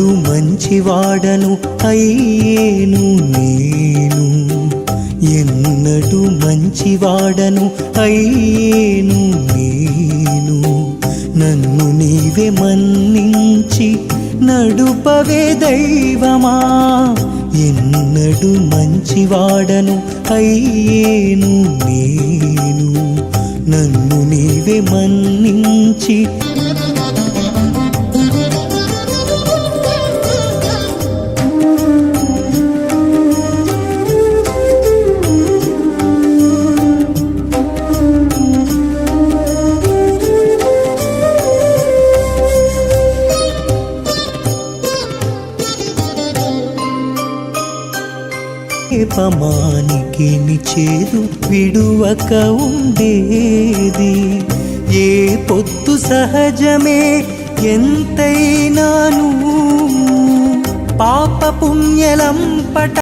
మంచివాడను అయ్యేను నేను. ఎన్నడు మంచివాడను అయ్యేను నేను. నన్ను నీవే మన్నించి నడుపవే దైవమా. ఎన్నడు మంచివాడను అయ్యేను నేను. నన్ను నీవే మన్నించి పమానికి నిచేదు విడువక ఉండేది. ఏ పొత్తు సహజమే ఎంతైనాను. పాప పుణ్యలంపట